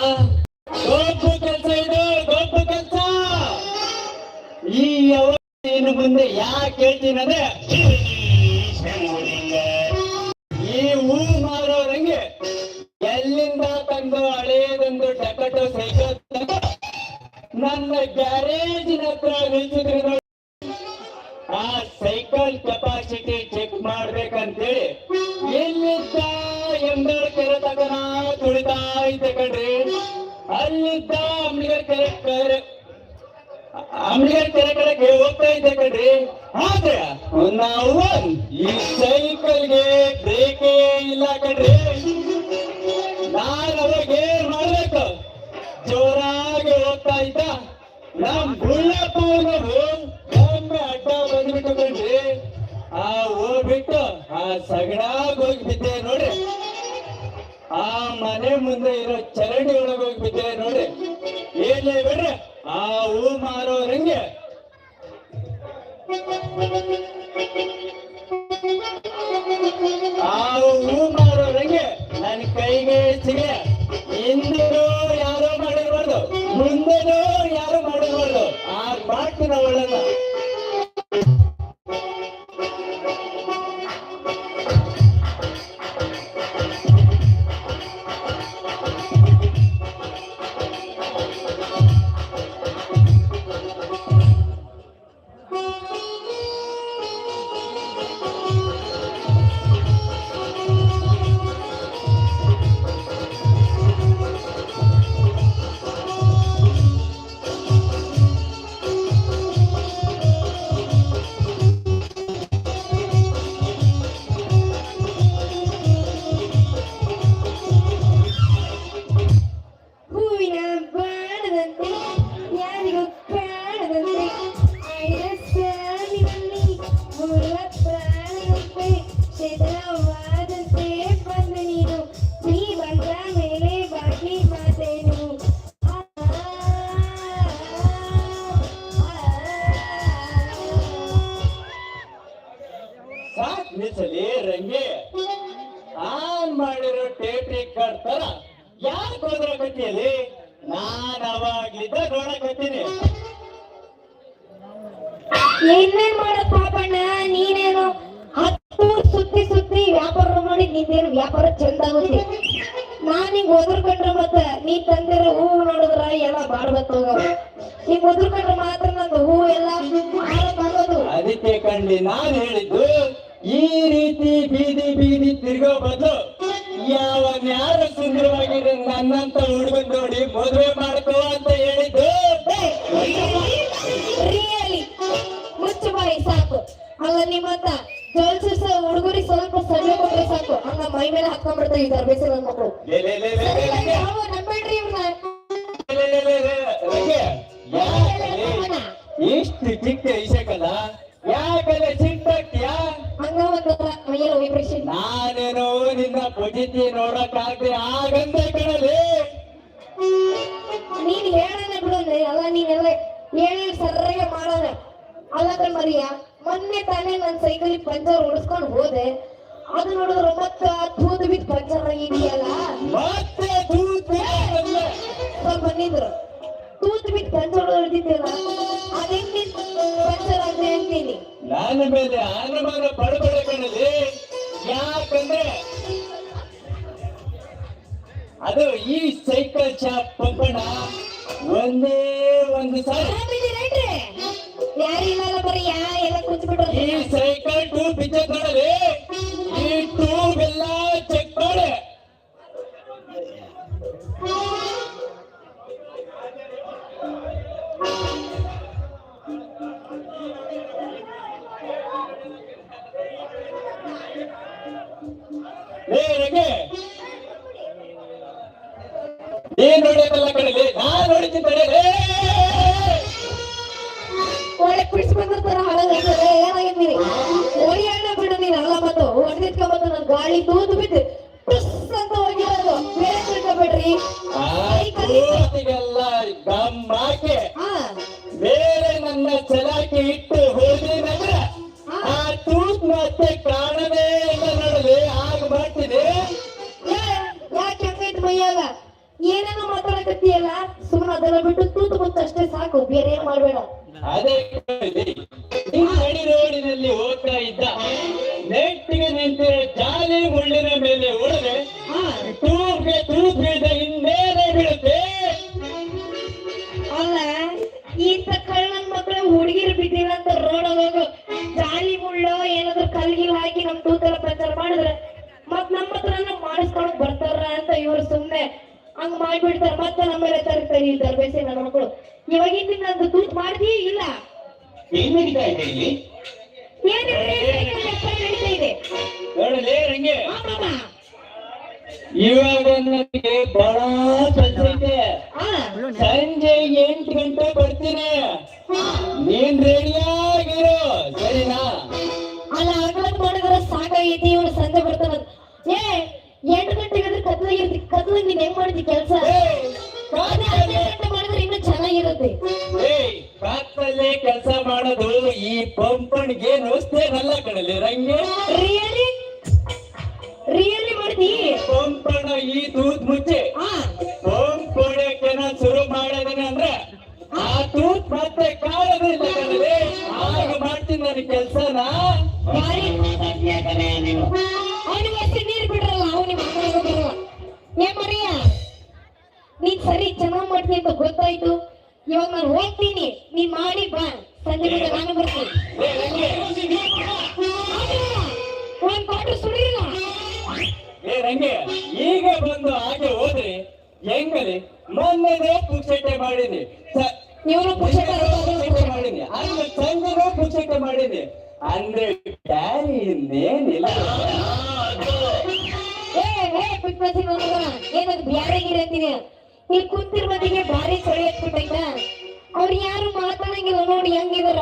ಕೆಲಸ ಇದು, ದೊಡ್ಡ ಕೆಲಸ. ಈ ಇನ್ನು ಮುಂದೆ ಯಾಕೆ ಹೇಳ್ತೀನಿ ಅಂದ್ರೆ ಈ ಹೂ ಮಾರೋರಂಗೆ ಎಲ್ಲಿಂದ ತಂದು ಹಳೆಯದೊಂದು ಟಕಟೋ ಸೈಕಲ್ ನನ್ನ ಗ್ಯಾರೇಜಿನ ಹತ್ರ ನಿಲ್ಸಿದ್ರು ನೋಡಿ. ಆ ಸೈಕಲ್ ಕೆಪಾಸಿಟಿ ಚೆಕ್ ಮಾಡ್ಬೇಕಂತೇಳಿ ಎಲ್ಲಿದ್ದ ಎಂಬರ್ ಕೆರೆ ತಗನ? ತುಳಿತಾ ಇದ್ದೆ ಕಣ್ರಿ ಅಲ್ಲಿದ್ದ ಅಂಬಿಗರ್ ಕೆರೆ ಕರೆ ಅಂಬಿಗರ್ ಕೆರೆ ಕಡೆಗೆ ಹೋಗ್ತಾ ಇದ್ದೆ ಕಣ್ರಿ. ಆದ್ರೆ, ನಾವು ಈ ಸೈಕಲ್ಗೆ ಬ್ರೇಕೇ ಇಲ್ಲ ಕಣ್ರಿ. ನಾನು ಅವಾಗ ಏನ್ ಮಾಡ್ಬೇಕು ಜೋರಾಗಿ ಹೋಗ್ತಾ ಇದ್ದ. ನಮ್ ಗುಳ್ಳಪ್ಪನವರು ಒಮ್ಮೆ ಅಡ್ಡ ಬಂದ್ಬಿಟ್ಟು ಕಣ್ರಿ. ಆ ಹೋಗ್ಬಿಟ್ಟು ಆ ಸಗಡಾಗ ಹೋಗಿ ಬಿದ್ದೆ ನೋಡಿ ಆ ಮನೆ ಮುಂದೆ ಇರೋ ಚರಂಡಿ ಒಳಗೆ ಹೋಗಿ ಬಿದ್ದೆ ನೋಡಿ ಏನೇ ಬಿಡ್ರಿ, ಆ ಹೂ ಮಾರೋರಂಗೆ ಆ ಹೂ ಮಾರೋರಂಗೆ ನನ್ನ ಕೈಗೆ ಸಿಗಲೆ ಹಿಂದೂ ಯಾರೋ ಮಾಡಿರ್ಬಾರ್ದು, ಮುಂದೆನೂ ಯಾರು ಮಾಡಿರ್ಬಾರ್ದು. ಆ ಮಾಡ್ತೀನ ಒಳ್ಳೇದ ಮಾಡಿರೋ ಟೇಪ್ ರೆಕಾರ್ಡ್ ತರ ಕೊಡದ್ರ ಕಟ್ಟಿಯಲ್ಲಿ ನಾನು ಅವಾಗ್ಲಿದ್ದ ನೋಡಕತ್ತೀನಿ ಏನೇನ್ ಮಾಡೋ ಪಾಪಣ್ಣ ನೀನೇನು ಹತ್ತು ಸುತ್ತಿ ಸುತ್ತಿ ವ್ಯಾಪಾರ ಮಾಡಿ ನಿಂದೇನು ವ್ಯಾಪಾರ ಚಂದ ಆಗುತ್ತೆ ನಿಂಗ ಒದ್ರಕೊಂಡ್ರೆ ಒದರ್ಕೊಂಡ್ರೆ ಮತ್ತ ನೀ ತಂದಿರ ಹೂವು ನೋಡಿದ್ರ ಎಲ್ಲ ಮಾಡ್ಬೇಕು ಹೋಗವ ನೀವ್ ಒದರ್ಕೊಂಡ್ರೆ ಮಾತ್ರ ನಂದು ಹೂವು ಎಲ್ಲ ಆಗೋದು ಅದಕ್ಕೆ ಕಂಡಿ ನಾನು ಹೇಳಿದ್ದು ಈ ರೀತಿ ಬೀದಿ ಬೀದಿ ತಿರ್ಗೋ ಬದಲು ಯಾವನ್ ಯಾರು ಸುಂದರವಾಗಿದೆ ನನ್ನಂತ ಹುಡುಗನ್ ನೋಡಿ ಮದುವೆ ಮಾಡ್ಕೋ ಅಂತ ಹೇಳಿದ್ದು ರಿಯಲಿ ಮುಚ್ಚು ಬಾಯಿ ಸಾಕು ಅಲ್ಲ ನಿಮ್ಮಂತ ಜೋಲ್ಸಿಸ ಹುಡುಗರಿಗೆ ಸ್ವಲ್ಪ ಸಣ್ಣ ಕೊಟ್ರೆ ಸಾಕು ಹಂಗ ಮೈ ಮೇಲೆ ಹಾಕೊಂಡ್ಬಿಡ್ತಾ ಇದ್ದಾರೆ ಬೇಸರ ಮಕ್ಕಳು ಯಾವ ನಂಬೇಡ್ರಿ ಇವ್ರನ್ನ ಇಷ್ಟು ಚಿಕ್ಕ ಇಸಕಲ್ಲ ಒಂದು ಏನೋ ವಿಬ್ರೇಷನ್ ನಾನೇನೋ ನಿನ್ನ ಪೊಜಿತಿ ನೋಡಕ್ ಆಗ್ತಿ ಆಗಂದೆ ಕಣಲಿ ನೀನ್ ಹೇಳನೆ ಬಿಡೋದ್ರೆ ಅಲ್ಲ ನೀನೆಲ್ಲ ಹೇಳಿ ಸರ್ಯಾಗಿ ಮಾಡೋಣ ಅಲ್ಲ ಕಣ್ ಮರಿಯ ಮೊನ್ನೆ ತಾನೇ ನನ್ ಸೈಕಲ್ ಪಂಚರ್ ಓಡಿಸ್ಕೊಂಡು ಹೋದೆ ಅದು ನೋಡಿದ್ರೆ ಮತ್ತ ತೂದು ಬಿದ್ದು ಪಂಚರ್ ಆಗಿದೆಯಲ್ಲ ತೂತು. ಸ್ವಲ್ಪ ನಿಂದ್ರು ತೂತು ಬಿದ್ದು ಪಂಚರ್ ಹೊಡೆದಿದ್ದೆಲ್ಲ ನನ್ನ ಮೇಲೆ ಅನುಮಾನ ಪಡಬೇಡ ಕಣಲ್ಲಿ ಯಾಕಂದ್ರೆ ಅದು ಈ ಸೈಕಲ್ ಶಾಪ್ ಪಂಪಣ ಒಂದೇ ಒಂದು ಸಾರಿ. ಆರಾಮಿದ್ದೀರೇನ್ರಿ ಯಾರಿಲ್ಲ ಬರೀ ಯಾ ಎಲ್ಲ ಕೂತ್ಬಿಟ್ರು. ಈ ಸೈಕಲ್ ಟು ಬಿಚ್ಚ ರಂಗೆ ನೀನ್ ನೋಡಿಯಲ್ಲ ಕಣಲಿ ನಾನ್ ನೋಡಿದ್ದೀನಿ. ಒಳ್ಳೆ ಬಂದಿರ್ತಾರ ಏನಾಗಿದ್ದೀರಿ? ಹಣ್ಣ ಬಿಡು ನೀನ್ ಅಲ್ಲ ಮತ್ತು ಹೊಡೆದಿಟ್ಕೊಂಬತ್ತು ನನ್ ಗಾಳಿ ತೂತು ಬಿದ್ದು ಅಂತ ಹೋಗಿರೋದು ಬೇರೆ ತಿಳ್ಕೊಬೇಡ್ರಿ. ಆ ಕೂತಿಗೆಲ್ಲ ಗಮ್ಮಾಕೆ. ಹಾ. ಬೇರೆ ನನ್ನ ಚಲಾಕಿ ಇಟ್ಟು ಹೋದಿನಂದ್ರೆ ಆ ತೂತ್ ಮತ್ತೆ ಕಾಣದೇ ಮಾಡಕತ್ತೀಯಲ್ಲ ಸುಮ್ಮನೆ ಅದೆಲ್ಲ ಬಿಟ್ಟು ತೂತು ಬಂತು ಅಷ್ಟೇ ಸಾಕು ಬೇರೆ ಏನ್ ಮಾಡ್ಬೇಡ. ಅದೇ ರೋಡಿನಲ್ಲಿ ಹೋಗ್ತಾ ಇದ್ದ ನೆಟ್ಟಿಗೆ ನಿಂತ ಜಾಲಿ ಮುಳ್ಳಿನ ಮೇಲೆ ಉಳಿದ್ರೆ ಹಾ. ತೂಗೆ ತೂತ್ ಬೀಳ್ದ ಹಿಂದೇನೆ ಬೀಳುತ್ತೆ? ಅಲ್ಲ ಇಂತ ಕಳ್ಳನ್ ಮಕ್ಕಳು ಹುಡುಗಿರು ಬಿದ್ದಿಲ್ಲ ಅಂತ ರೋಡ್ ಹೋಗು. ಜಾಲಿ ಮುಳ್ಳು ಏನಾದ್ರು ಕಲ್ಗಿಲ್ ಹಾಕಿ ನಮ್ ತೂತೆಲ್ಲ ಪ್ರಚಾರ ಮಾಡಿದ್ರೆ ಮತ್ ನಮ್ಮ ಹತ್ರನ ಮಾಡಿಸ್ಕೊಂಡು ಬರ್ತಾರ ಅಂತ ಇವ್ರು ಸುಮ್ನೆ. ಹಂಗ್ ಮಾಡ್ಬಿಡ್ತಾರೆ ಮತ್ತೆ ನಮ್ಮ ಮೇಲೆ ತರ್ತಾರೆ ಈ ಬೇಸಿಗೆ ನನ್ನ ಮಕ್ಕಳು ಇವಾಗಿಂದ ನಂದು ತೂತ್ ಮಾಡ್ತೀಯ ಇಲ್ಲ? ಏನ್ ನಡೀತಾ ಇದೆ. ಇವಾಗ ನನಗೆ ಬಹಳ ಸಂಜೆ ಸಂಜೆ ಎಂಟು ಗಂಟೆ ಮಾಡ್ತಿ ಕೆಲಸ. ಮಾಡಿದ್ರೆ ಇನ್ನೂ ಚೆನ್ನಾಗಿರುತ್ತೆ. ಏಯ್ ಕಾತ್ತಲ್ಲೇ ಕೆಲಸ ಮಾಡೋದು ಈ ಪಂಪನ್ಗೆ ನೋಸ್ತೇ ಅಲ್ಲ ಕಡಲೆ ರಂಗೆ? ರಿಯಲಿ ರಿಯಲಿ ಮಾಡ್ತಿ? ಪಂಪಣ ಈ ದೂದ್ ಮುಚ್ಚೆ. ಮಾಡ್ತೀನಿ ಅಂತ ಗೊತ್ತಾಯ್ತು. ಇವಾಗ ನಾನು ಹೋಗ್ತೀನಿ. ನೀ ಮಾಡಿ ಬಾ. ಸಂಜೆ ಮುಂದೆ ನಾನು ಬರ್ತೀನಿ. ಒಂದ್ ಸುಡಿಲ್ಲ ಏ ರಂಗೆ ಈಗ ಬಂದು ಹಾಗೆ ಹೋದ್ರೆ ಹೆಂಗಲಿ? ಮೊನ್ನೆನೇ ಪುಕ್ಷಟೆ ಮಾಡೀನಿ ಪುಸ್ತಕ ಪುಕ್ಷಟೆ ಮಾಡೀನಿ ಅಂದ್ರೆ ಸಂಜೆನೂ ಪುಕ್ಷಟೆ ಮಾಡೀನಿ ಅಂದ್ರೆ ಡ್ಯಾರಿ ಇನ್ನೇನಿಲ್ಲ. ಏ ಏ ಏನದು ಬ್ಯಾರೆ ಗಿರೆ ಇಲ್ಲಿ ಕುಂತಿರ್ ಮಂದಿಗೆ ಭಾರಿ ಚಳಿ ಹತ್ಬಿಟ್ಟೈತ ಅವ್ರು ಯಾರು ಮಾತಾಡಂಗಿಲ್ಲ ನೋಡಿ ಹೆಂಗಿದಾರ.